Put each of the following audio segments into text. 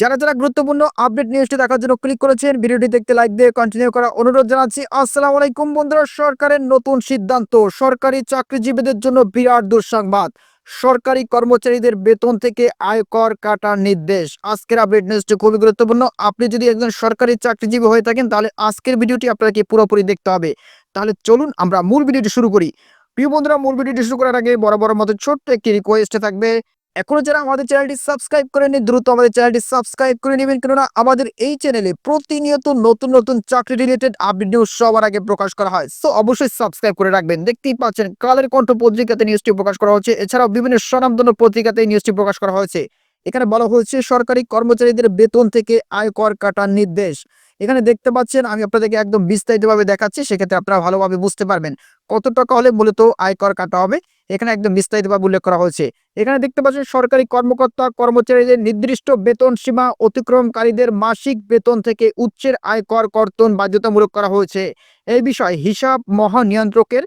যারা যারা গুরুত্বপূর্ণ আপডেট নিউজটি দেখার জন্য ক্লিক করেছেন, ভিডিওটি দেখতে লাইক দিয়ে কন্টিনিউ করা অনুরোধ জানাচ্ছি। আসসালামু আলাইকুম বন্ধুরা, সরকারের নতুন সিদ্ধান্ত, সরকারি চাকরিজীবীদের জন্য বিরাট দুঃসংবাদ। সরকারি কর্মচারীদের বেতন থেকে আয়কর কাটার নির্দেশ। আজকের আপডেট নিউজটি খুবই গুরুত্বপূর্ণ। আপনি যদি একজন সরকারি চাকরিজীবী হয়ে থাকেন, তাহলে আজকের ভিডিওটি আপনাকে পুরোপুরি দেখতে হবে। তাহলে চলুন আমরা মূল ভিডিওটি শুরু করি। প্রিয় বন্ধুরা, মূল ভিডিওটি শুরু করার আগে বড় মতো ছোট্ট একটি রিকোয়েস্ট থাকবে এখনও যারা আমাদের চ্যানেলটি সাবস্ক্রাইব করেনি দ্রুত আমাদের চ্যানেলটি সাবস্ক্রাইব করে নেবেন। কেননা আমাদের এই চ্যানেলে প্রতিনিয়ত নতুন নতুন চাকরি রিলেটেড আপডেট নিউজ সবার আগে প্রকাশ করা হয়। সো অবশ্যই সাবস্ক্রাইব করে রাখবেন। দেখতেই পাচ্ছেন, কালের কণ্ঠ পত্রিকাতে নিউজটি প্রকাশ করা হচ্ছে। এছাড়াও বিভিন্ন স্বনামধন্য পত্রিকাতে নিউজটি প্রকাশ করা হয়েছে। এখানে বলা হয়েছে, সরকারি কর্মচারীদের বেতন থেকে আয়কর কাটার নির্দেশ। এখানে দেখতে পাচ্ছেন, আমি আপনাদেরকে একদম বিস্তারিতভাবে দেখাচ্ছি, সেক্ষেত্রে আপনারা ভালোভাবে বুঝতে পারবেন। কত টাকা হলে মূলত আয়কর কাটা হবে? এখানে একদম বিস্তারিতভাবে উল্লেখ করা হয়েছে। এখানে দেখতে পাচ্ছেন সরকারি কর্মকর্তা কর্মচারীদের নির্দিষ্ট বেতন সীমা অতিক্রমকারীদের মাসিক বেতন থেকে উচ্চের আয়কর কর্তন বাধ্যতামূলক করা হয়েছে। এই বিষয়ে হিসাব মহানিয়ন্ত্রকের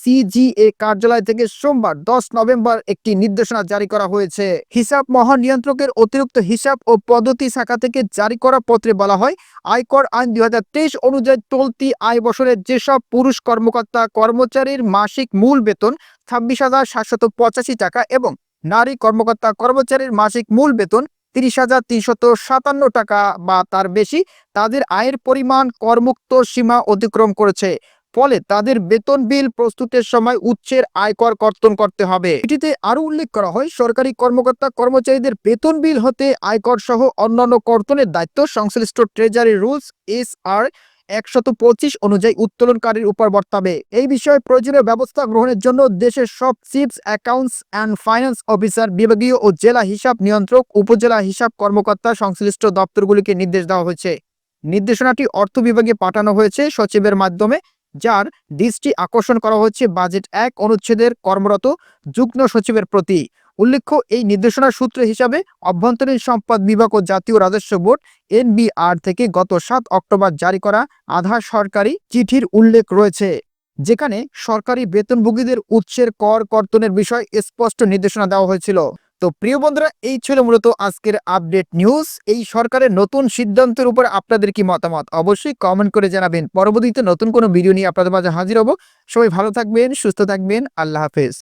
সিজিএ কার্যালয় থেকে সোমবার দশ নভেম্বর একটি নির্দেশনা জারি করা হয়েছে। হিসাব মহানিয়ন্ত্রকের অতিরিক্ত হিসাব ও পদ্ধতি শাখা থেকে জারি করা পত্রে বলা হয়, আয়কর আইন দুই অনুযায়ী চলতি আয় বছরের যেসব পুরুষ কর্মকর্তা কর্মচারীর মাসিক মূল বেতন ছাব্বিশ হাজার সাতশত পঁচাশি টাকা এবং নারী কর্মকর্তা কর্মচারীর মাসিক মূল বেতন তিরিশ হাজার তিনশত সাতান্ন টাকা বা তার বেশি, তাদের আয়ের পরিমাণ করমুক্ত সীমা অতিক্রম করেছে। ফলে তাদের বেতন বিল প্রস্তুতের সময় উচ্চের আয়কর কর্তন করতে হবে। এটিতে আরও উল্লেখ করা হয়, সরকারি কর্মকর্তা কর্মচারীদের বেতন বিল হতে আয়কর সহ অন্যান্য কর্তনের দায়িত্ব। সংশ্লিষ্ট ট্রেজারি রুলস এস আর একশত পঁচিশ অনুযায়ী উত্তোলনকারীর উপর বর্তাবে। এই বিষয়ে প্রয়োজনীয় ব্যবস্থা গ্রহণের জন্য দেশের সব chiefs, accounts and finance officer, বিভাগীয় ও জেলা হিসাব নিয়ন্ত্রক, উপজেলা হিসাব কর্মকর্তা সংশ্লিষ্ট দপ্তরগুলিকে নির্দেশ দেওয়া হয়েছে। নির্দেশনাটি অর্থ বিভাগে পাঠানো হয়েছে সচিবের মাধ্যমে। যার দৃষ্টি আকর্ষণ করা হচ্ছে বাজেট এক অনুচ্ছেদের কর্মরত যুগ্ম সচিবের প্রতি। উল্লেখ্য, এই নির্দেশনার সূত্র হিসাবে অভ্যন্তরীণ সম্পদ বিভাগ ও জাতীয় রাজস্ব বোর্ড এনবিআর থেকে গত সাত অক্টোবর জারি করা আধা সরকারি চিঠির উল্লেখ রয়েছে, যেখানে সরকারি বেতনভোগীদের উৎসের কর কর্তনের বিষয় স্পষ্ট নির্দেশনা দেওয়া হয়েছিল। তো প্রিয় বন্ধুরা, এই ছিল মূলত আজকের আপডেট নিউজ এই সরকারের নতুন সিদ্ধান্তের উপর আপনাদের কি মতামত? অবশ্যই কমেন্ট করে জানাবেন। পরবর্তীতে নতুন কোনো ভিডিও নিয়ে আপনাদের মাঝে হাজির হব। সবাই ভালো থাকবেন, সুস্থ থাকবেন। আল্লাহ হাফেজ।